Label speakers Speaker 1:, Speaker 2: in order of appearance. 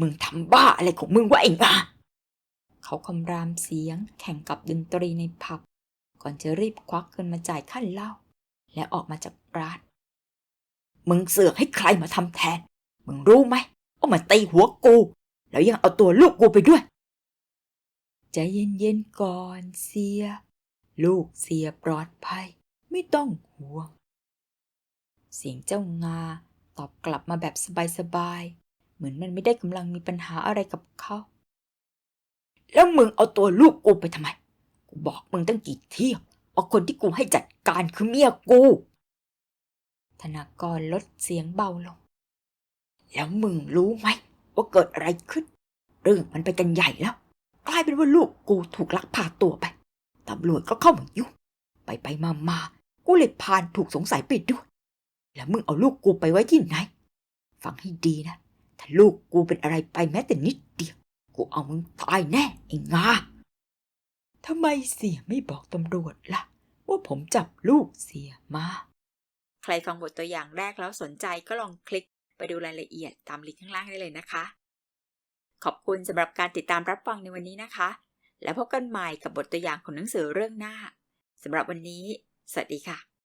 Speaker 1: มึงทำบ้าอะไรของมึงวะไอ้งาเขาคำรามเสียงแข่งกับดนตรีในผับ ก่อนจะรีบควักเงินมาจ่ายค่าเหล้าและออกมาจากร้าน มึงเสือกให้ใครมาทำแทน มึงรู้ไหมว่ามันตีหัวกู แล้วยังเอาตัวลูกกูไปด้วย ใจเย็นๆก่อนเสีย ลูกเสียปลอดภัย ไม่ต้องห่วง เสียงเจ้างาตอบกลับมาแบบสบายๆ เหมือนมันไม่ได้กำลังมีปัญหาอะไรกับเขา แล้วมึงเอาตัวลูกกูไปทำไม กูบอกมึงตั้งกี่เที่ยวว่าคนที่กูให้จัดการคือเมียกู ธนากรลดเสียงเบาลง แล้วมึงรู้ไหมว่าเกิดอะไรขึ้น เรื่องมันไปกันใหญ่แล้ว กลายเป็นว่าลูกกูถูกลักพาตัวไป ตำรวจก็เข้ามายุ่งไปไปมามากูเลยพานถูกสงสัยไปด้วย แล้วมึงเอาลูกกูไปไว้ที่ไหน ฟังให้ดีนะ ลูกกูเป็นอะไรไปแม้แต่นิดเดียว กูเอามึงตายแน่ไอ้งาทำไมเสียไม่บอกตำรวจล่ะ ว่าผมจับลูกเสียมา ใครฟังบทตัวอย่างแรกแล้วสนใจก็ลองคลิกไปดูรายละเอียดตามลิงก์ข้างล่างได้เลยนะคะ ขอบคุณสำหรับการติดตามรับฟังในวันนี้นะคะ แล้วพบกันใหม่กับบทตัวอย่างของหนังสือเรื่องหน้าสำหรับวันนี้ สวัสดีค่ะ